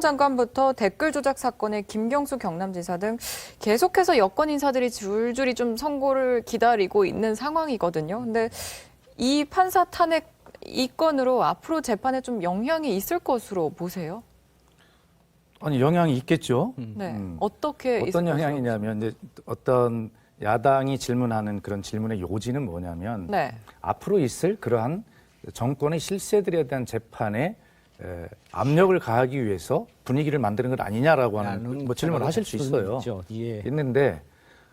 전 장관부터 댓글 조작 사건의 김경수 경남지사 등 계속해서 여권 인사들이 줄줄이 좀 선고를 기다리고 있는 상황이거든요. 근데 이 판사 탄핵 이 건으로 앞으로 재판에 좀 영향이 있을 것으로 보세요. 아니 영향이 있겠죠. 네. 음. 어떻게 어떤 영향이냐면 이제 어떤 야당이 질문하는 그런 질문의 요지는 뭐냐면 네. 앞으로 있을 그러한 정권의 실세들에 대한 재판에 에, 압력을 가하기 위해서 분위기를 만드는 것 아니냐라고 하는 뭐 질문을 하실 수 있어요. 있죠. 예. 있는데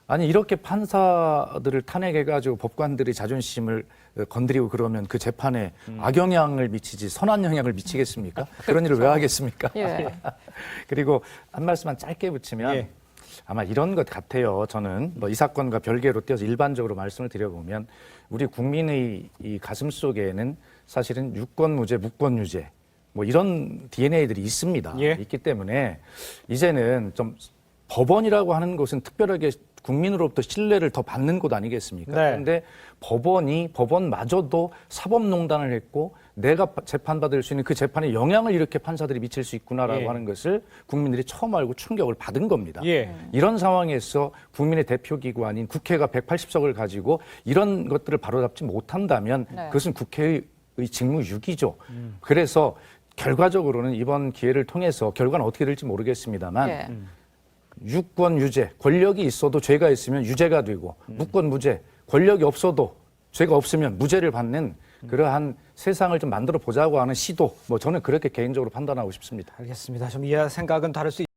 아니 이렇게 판사들을 탄핵해 가지고 법관들의 자존심을 어, 건드리고 그러면 그 재판에 음. 악영향을 미치지 선한 영향을 미치겠습니까? 그런 일을 왜 하겠습니까? 예. 그리고 한 말씀만 짧게 붙이면 예. 아마 이런 것 같아요. 저는 뭐 이 사건과 별개로 띄어서 일반적으로 말씀을 드려보면 우리 국민의 이 가슴 속에는 사실은 유권 무죄, 무권 유죄 뭐 이런 DNA들이 있습니다. 예. 있기 때문에 이제는 좀 법원이라고 하는 것은 특별하게 국민으로부터 신뢰를 더 받는 곳 아니겠습니까? 네. 그런데 법원이 법원마저도 사법농단을 했고 내가 재판받을 수 있는 그 재판에 영향을 이렇게 판사들이 미칠 수 있구나라고 예. 하는 것을 국민들이 처음 알고 충격을 받은 겁니다. 예. 이런 상황에서 국민의 대표기구 아닌 국회가 180석을 가지고 이런 것들을 바로잡지 못한다면 네. 그것은 국회의 직무유기죠. 그래서 결과적으로는 이번 기회를 통해서 결과는 어떻게 될지 모르겠습니다만 예. 유권 유죄 권력이 있어도 죄가 있으면 유죄가 되고 무권 무죄 권력이 없어도 죄가 없으면 무죄를 받는 그러한 세상을 좀 만들어 보자고 하는 시도 뭐 저는 그렇게 개인적으로 판단하고 싶습니다. 알겠습니다. 좀 이해 생각은 다를 수